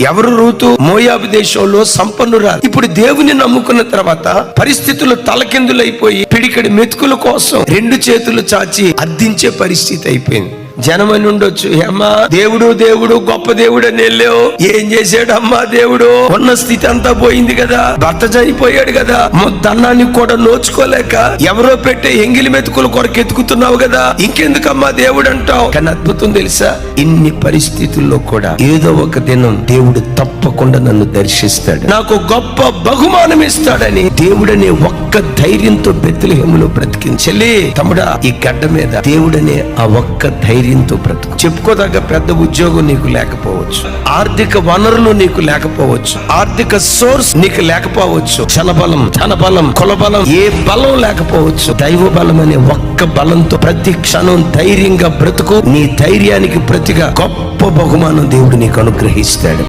ఎవరు రూతు? మోయాబు దేశంలో సంపన్నురాలు. ఇప్పుడు దేవుని నమ్ముకున్న తర్వాత పరిస్థితులు తలకిందులైపోయి పిడికడి మెతుకుల కోసం రెండు చేతులు చాచి అద్దించే పరిస్థితి అయిపోయింది. జనం అని ఉండొచ్చు ఏమ్మా దేవుడు దేవుడు గొప్ప దేవుడు అని వెళ్ళావు. ఏం చేశాడు అమ్మా దేవుడు? ఉన్న స్థితి అంతా పోయింది కదా. భర్త చనిపోయాడు కదా. దన్నాన్ని కూడా నోచుకోలేక ఎవరో పెట్టే ఎంగిలి మెతుకుల కొరకు ఎత్తుకుతున్నావు కదా. ఇంకెందుకమ్మా దేవుడు అంటావు? కానీ అద్భుతం తెలుసా? ఇన్ని పరిస్థితుల్లో కూడా ఏదో ఒక దినం దేవుడు తప్పకుండా నన్ను దర్శిస్తాడు. నాకు గొప్ప బహుమానం ఇస్తాడని దేవుడనే ఒక్క ధైర్యంతో బెత్తులహేములో బ్రతికించలే తమ్ముడా ఈ గడ్డ మీద దేవుడనే ఆ ఒక్క ధైర్యంతో బ్రతుకు. చెప్పుకోదగ్గ పెద్ద ఉద్యోగం నీకు లేకపోవచ్చు. ఆర్థిక వనరులు నీకు లేకపోవచ్చు. ఆర్థిక సోర్స్ నీకు లేకపోవచ్చు. ధనబలం ధనబలం కులబలం ఏ బలం లేకపోవచ్చు. దైవ బలం అనే ఒక్క బలంతో ప్రతి క్షణం ధైర్యంగా బ్రతుకు. నీ ధైర్యానికి ప్రతిగా గొప్ప బహుమానం దేవుడు నీకు అనుగ్రహిస్తాడు.